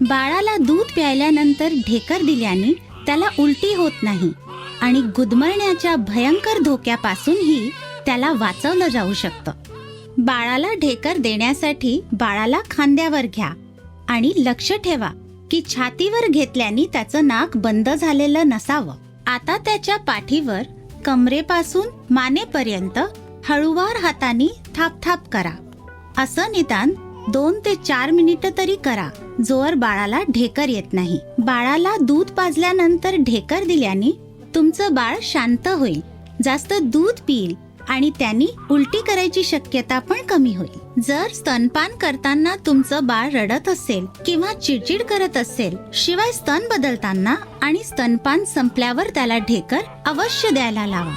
बाळाला दूध प्यायल्यानंतर ढेकर दिल्याने त्याला उलटी होत नाही आणि गुदमरण्याच्या भयंकर धोक्यापासूनही त्याला वाचवलं जाऊ शकतं. बाळाला ढेकर देण्यासाठी बाळाला खांद्यावर घ्या आणि लक्ष ठेवा की छातीवर घेतल्याने त्याचं नाक बंद झालेलं नसावं. आता त्याच्या पाठीवर कमरेपासून मानेपर्यंत हळुवार हाताने थाप थाप करा. असं निदान दोन ते चार मिनिटं तरी करा. जोवर बाळाला ढेकर येत नाही. बाळाला दूध पाजल्यानंतर ढेकर दिल्याने तुमचं बाळ शांत होईल. जास्त दूध पिईल आणि त्यांनी उलटी करायची शक्यता पण कमी होईल. जर स्तनपान करताना तुमचं बाळ रडत असेल किंवा चिडचिड करत असेल शिवाय स्तन बदलताना आणि स्तनपान संपल्यावर त्याला ढेकर अवश्य द्यायला लावा.